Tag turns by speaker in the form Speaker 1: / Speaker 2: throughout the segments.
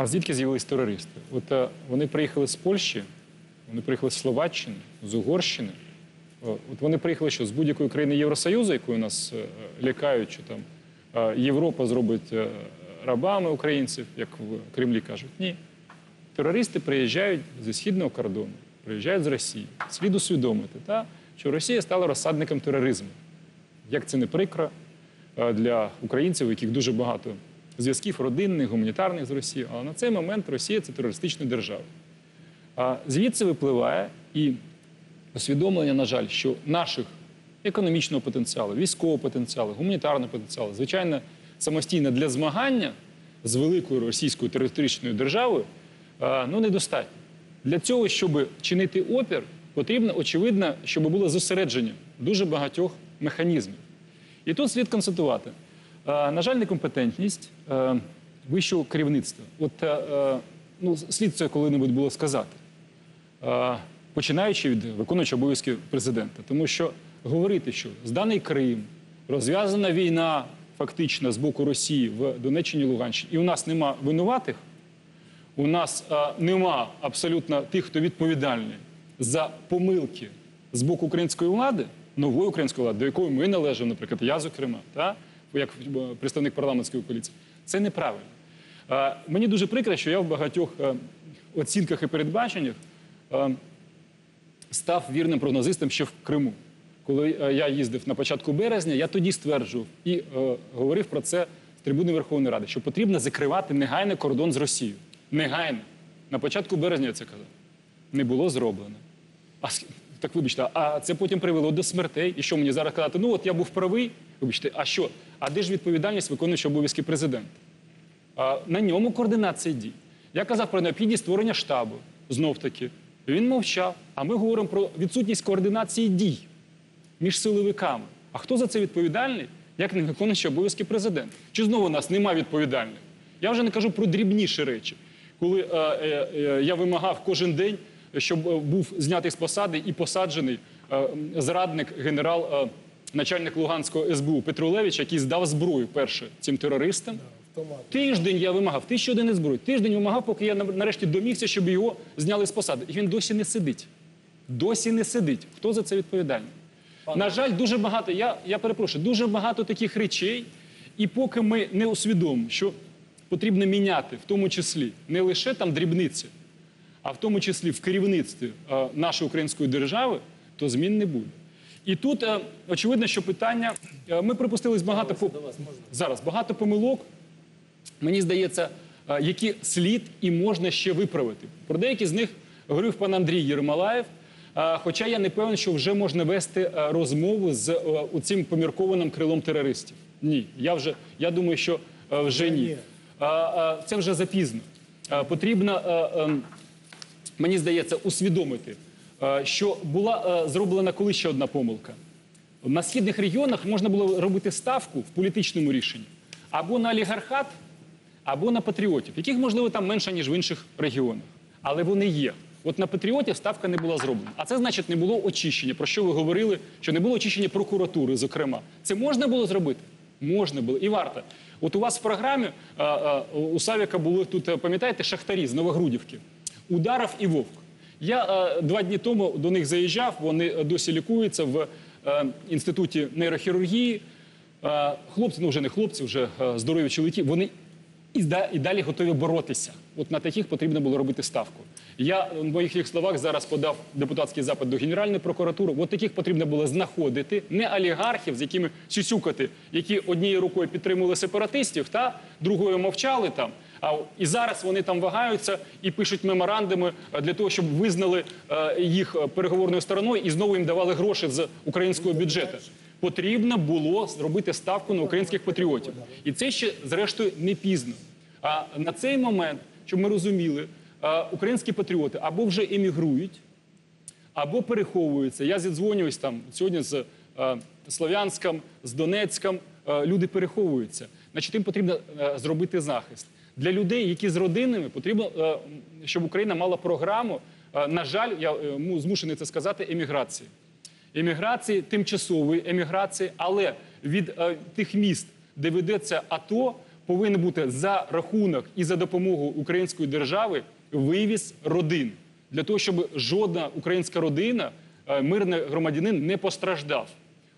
Speaker 1: А звідки з'явились терористи? От е, вони приїхали з Польщі, вони приїхали з Словаччини, з Угорщини. Е, От вони приїхали що з будь-якої країни Євросоюзу, якою нас е, лякають, що там Європа зробить рабами українців, як в Кремлі кажуть. Ні. Терористи приїжджають зі східного кордону, приїжджають з Росії. Слід усвідомити, та, що Росія стала розсадником тероризму. Як це не прикро для українців, яких дуже багато зв'язків родинних, гуманітарних з Росією. Але на цей момент Росія це терористична держава. А звідси випливає і усвідомлення, на жаль, що наших економічного потенціалу, військового потенціалу, гуманітарного потенціалу, звичайно, самостійно для змагання з великою російською терористичною державою ну, недостатньо. Для цього, щоб чинити опір, потрібно, очевидно, щоб було зосередження дуже багатьох механізмів. І тут слід констатувати, на жаль, некомпетентність е, вищого керівництва. От е, е, ну, слід це коли-небудь було сказати, Е, починаючи від виконуючого обов'язки президента. Тому що говорити, що зданий Крим, розв'язана війна фактично з боку Росії в Донеччині Луганщині, і у нас нема винуватих, у нас е, нема абсолютно тих, хто відповідальний за помилки з боку української влади, нової української влади, до якої ми належимо, наприклад, я, зокрема, та, як е, представник парламентської коаліції, це неправильно. Е, мені дуже прикро, що я в багатьох е, оцінках і передбаченнях став вірним прогнозистом ще в Криму. Коли я їздив на початку березня, я тоді стверджував і говорив про це з трибуни Верховної Ради, що потрібно закривати негайно кордон з Росією. Негайно. На початку березня я це казав. Не було зроблено. Так вибачте, а це потім привело до смертей. І що мені зараз казати? Ну от я був правий. Вибачте, а що? А де ж відповідальність виконуючого обов'язки президента? На ньому координація дій. Я казав про необхідність створення штабу. Знов таки. Він мовчав. А ми говоримо про відсутність координації дій між силовиками. А хто за це відповідальний? Як не виконуючий обов'язки президента? Чи знову у нас нема відповідальних? Я вже не кажу про дрібніші речі, коли е, е, е, я вимагав кожен день, щоб е, був знятий з посади і посаджений е, зрадник, генерал, е, начальник Луганського СБУ Петро Левич, який здав зброю перше цим терористам. Тиждень я вимагав, тисячу одиниць зброї. Тиждень вимагав, поки я нарешті домігся, щоб його зняли з посади. І він досі не сидить. Досі не сидить. Хто за це відповідальний? На жаль, дуже багато. Я, я перепрошую, дуже багато таких речей. І поки ми не усвідомимо, що потрібно міняти, в тому числі не лише там дрібниці, а в тому числі в керівництві е, нашої української держави, то змін не буде. І тут е, очевидно, що питання. е, ми припустились багато по... зараз багато помилок. Мені здається, е, які слід і можна ще виправити. Про деякі з них говорив пан Андрій Єрмалаєв. Хоча я не певен, що вже можна вести розмову з цим поміркованим крилом терористів. Ні, я вже я думаю, що вже ні. Це вже запізно. Потрібно, ем, мені здається, усвідомити, що була е, зроблена коли ще одна помилка. На східних регіонах можна було робити ставку в політичному рішенні або на олігархат, або на патріотів, яких, можливо, там менше, ніж в інших регіонах. Але вони є. От на патріотів ставка не була зроблена. А це значить, не було очищення. Про що ви говорили? Що не було очищення прокуратури, зокрема. Це можна було зробити? Можна було і варто. От у вас в програмі а, у Савіка були тут, е, пам'ятаєте, шахтарі з Новогрудівки. Ударов і Вовк. Я е, два дні тому до них заїжджав, вони е, досі лікуються в е, інституті нейрохірургії. Е, хлопці, ну вже не хлопці, вже е, здорові чоловіки, вони і, і далі готові боротися. От на таких потрібно було робити ставку. Я в моїх їх словах зараз подав депутатський запит до Генеральної прокуратури. От таких потрібно було знаходити, не олігархів, з якими сюсюкати, які однією рукою підтримували сепаратистів, та другою мовчали там. А і зараз вони там вагаються і пишуть меморандуми е, для того, щоб визнали е, їх переговорною стороною і знову їм давали гроші з українського бюджету. Потрібно було зробити ставку на українських патріотів, і це ще зрештою не пізно. А на цей момент, щоб ми розуміли, е, українські патріоти або вже емігрують, або переховуються. Я зідзвонююсь там сьогодні з Слов'янськом, з Донецьком. Люди переховуються. Значить, їм потрібно зробити захист. Для людей, які з родинами, потрібно, е, щоб Україна мала програму. е, на жаль, я е, змушений це сказати, еміграції. Еміграції, тимчасової еміграції, але від тих міст, де ведеться АТО, повинен бути за рахунок і за допомогу української держави вивіз родин для того, щоб жодна українська родина, мирний громадянин не постраждав.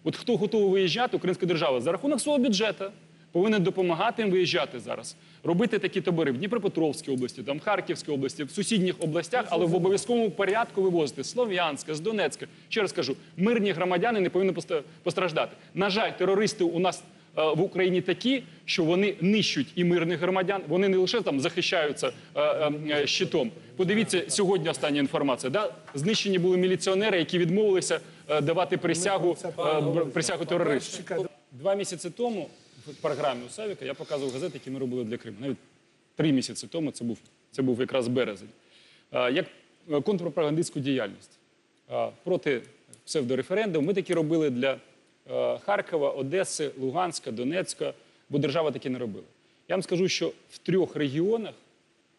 Speaker 1: От хто готовий виїжджати, українська держава за рахунок свого бюджету повинен допомагати їм виїжджати зараз, робити такі табори в Дніпропетровській області, там Харківській області, в сусідніх областях, але в обов'язковому порядку вивозити з Слов'янська, з Донецька. Ще раз кажу, мирні громадяни не повинні постраждати. На жаль, терористи у нас е, в Україні такі, що вони нищуть і мирних громадян. Вони не лише там захищаються е, е, е, щитом. Подивіться сьогодні остання інформація. Да? Знищені були міліціонери, які відмовилися е, давати присягу, е, присягу терористам. Два місяці тому в програмі у Савіка я показував газети, які ми робили для Криму. Навіть три місяці тому це був, це був якраз березень. Як е, контрпропагандистську діяльність проти псевдореферендуму. Ми такі робили для е, Харкова, Одеси, Луганська, Донецька, бо держава такі не робила. Я вам скажу, що в трьох регіонах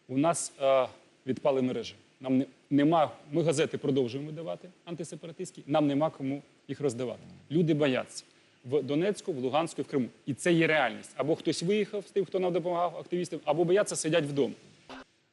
Speaker 1: у нас е, відпали мережі. Нам не, нема, ми газети продовжуємо видавати антисепаратистські, нам нема кому їх роздавати. Люди бояться в Донецьку, в Луганську, в Криму. І це є реальність. Або хтось виїхав з тих, хто нам допомагав активістам, або бояться сидять вдома.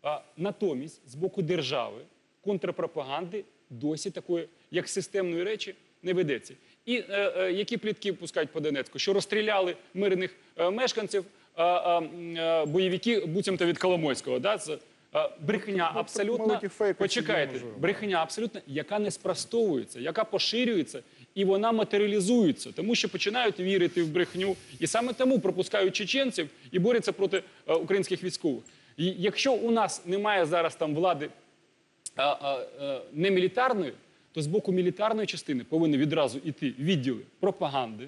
Speaker 1: А, натомість, з боку держави, контрпропаганди досі такої, як системної речі, не ведеться. І е, е, які плітки пускають по Донецьку? Що розстріляли мирних е, мешканців, е, е, бойовики буцімто від Коломойського. Да? Це, е, брехня абсолютно. Почекайте, брехня абсолютно, яка не спростовується, яка поширюється, і вона матеріалізується, тому що починають вірити в брехню, і саме тому пропускають чеченців і борються проти е, українських військових. І якщо у нас немає зараз там влади а, а, не мілітарної, то з боку мілітарної частини повинні відразу йти відділи пропаганди,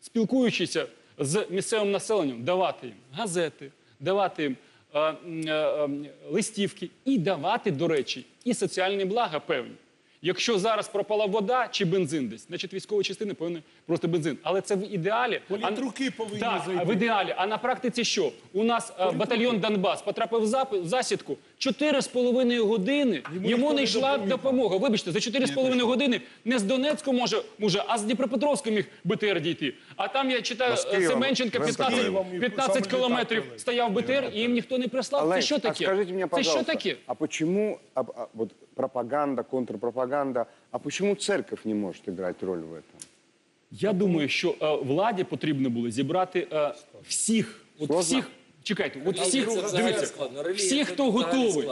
Speaker 1: спілкуючися з місцевим населенням, давати їм газети, давати їм а, м, а, а, м, листівки і давати, до речі, і соціальні блага певні. Якщо зараз пропала вода чи бензин десь, значить військові частини повинні просто бензин. Але це в ідеалі.
Speaker 2: Політруки повинні
Speaker 1: так,
Speaker 2: зайти.
Speaker 1: в ідеалі. А на практиці що? У нас е, батальйон Донбас потрапив в зап- в засідку 4,5 години. Йому, не
Speaker 2: не
Speaker 1: йшла допомога. Вибачте, за 4,5 години не з Донецьку може, може, а з Дніпропетровська міг БТР дійти. А там я читаю е, Семенченка 15, 15 кілометрів стояв БТР, і їм ніхто не прислав.
Speaker 3: Олег,
Speaker 1: Це що
Speaker 3: а
Speaker 1: таке?
Speaker 3: скажите мне,
Speaker 1: Це
Speaker 3: пожалуйста,
Speaker 1: що таке?
Speaker 3: а почему а, а, вот пропаганда, контрпропаганда, а почему церковь не может играть роль в этом?
Speaker 1: Я думаю, що е, владі потрібно було зібрати е, всіх, от
Speaker 3: Сложно?
Speaker 1: всіх, чекайте, от
Speaker 4: взагалі
Speaker 1: дивіться,
Speaker 4: це
Speaker 1: хто готовий.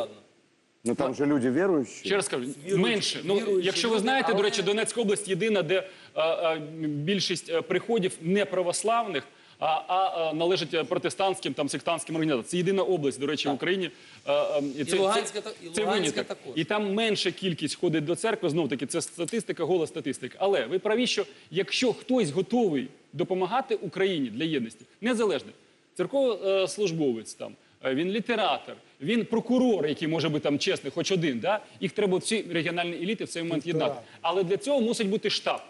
Speaker 3: Ну там же люди верующие.
Speaker 1: Ще раз кажу, менше. Ну, якщо ви знаєте, до речі, Донецька область єдина, де а, а, більшість е, приходів не православних, а, а, а належить протестантським там сектантським організаціям. Це єдина область, до речі, в Україні. А, а, і це,
Speaker 4: Луганська
Speaker 1: це,
Speaker 4: та- і
Speaker 1: це
Speaker 4: Луганська
Speaker 1: виняток.
Speaker 4: також.
Speaker 1: І там менша кількість ходить до церкви. Знов таки, це статистика, гола статистика. Але ви праві, що якщо хтось готовий допомагати Україні для єдності, незалежно, церковослужбовець там. е, Він літератор, він прокурор, який може бути там чесний, хоч один. Да? Їх треба всі регіональні еліти в цей момент єднати. Але для цього мусить бути штаб.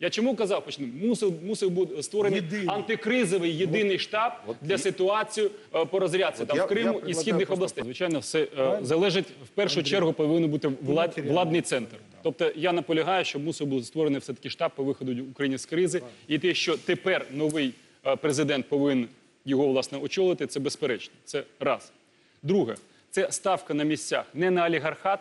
Speaker 1: Я чому казав, почнемо? Мусив, мусив бути створений
Speaker 2: Єдиний.
Speaker 1: антикризовий єдиний штаб для ситуації е, по розрядці
Speaker 3: От
Speaker 1: там
Speaker 3: я-
Speaker 1: в Криму
Speaker 3: я
Speaker 1: і східних
Speaker 3: просто
Speaker 1: областей. Звичайно, все е, залежить в першу чергу, повинен бути влад, владний центр. Тобто я наполягаю, що мусив бути створений все таки штаб по виходу України з кризи, і те, що тепер новий е, президент повинен його власне очолити, це безперечно. Це раз. Друге, це ставка на місцях не на олігархат,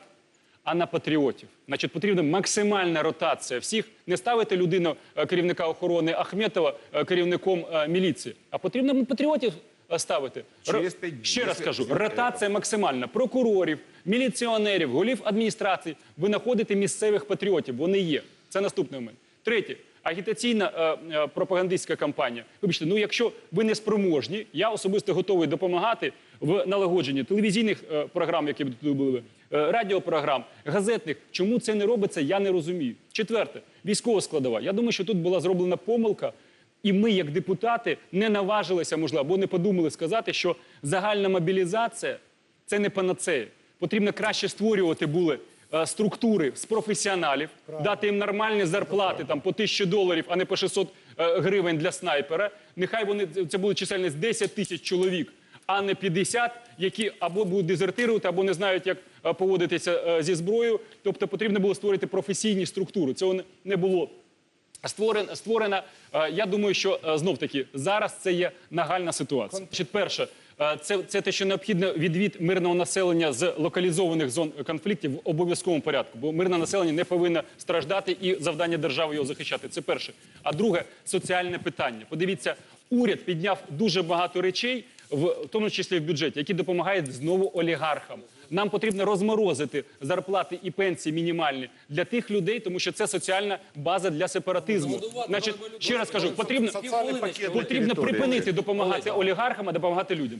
Speaker 1: а на патріотів. Значить, потрібна максимальна ротація всіх. Не ставити людину е, керівника охорони Ахметова е, керівником е, міліції, а потрібно патріотів ставити.
Speaker 2: Днів.
Speaker 1: Ще раз кажу, ротація максимальна. Прокурорів, міліціонерів, голів адміністрації. Ви знаходите місцевих патріотів. Вони є. Це наступний момент. Третє. Агітаційна е, е, пропагандистська кампанія. Вибачте, ну якщо ви не спроможні, я особисто готовий допомагати в налагодженні телевізійних е, програм, які б тут були, е, радіопрограм, газетних. Чому це не робиться, я не розумію. Четверте, військова складова. Я думаю, що тут була зроблена помилка. І ми, як депутати, не наважилися, можливо, або не подумали сказати, що загальна мобілізація це не панацея. Потрібно краще створювати були е, структури з професіоналів, дати їм нормальні зарплати там по тисячі доларів, а не по 600 е, гривень для снайпера. Нехай вони це буде чисельність 10 тисяч чоловік, а не 50, які або будуть дезертирувати, або не знають, як е, поводитися е, зі зброєю. Тобто потрібно було створити професійні структури. Цього не- не було Створена, створена, е, я думаю, що знов таки зараз це є нагальна ситуація. Значить, перше, це, це те, що необхідно відвід мирного населення з локалізованих зон конфліктів в обов'язковому порядку, бо мирне населення не повинно страждати і завдання держави його захищати. Це перше. А друге соціальне питання. Подивіться, уряд підняв дуже багато речей, в тому числі в бюджеті, які допомагають знову олігархам. Нам потрібно розморозити зарплати і пенсії мінімальні для тих людей, тому що це соціальна база для сепаратизму. Значить, ще раз кажу, потрібно, потрібно припинити допомагати олігархам, а допомагати людям.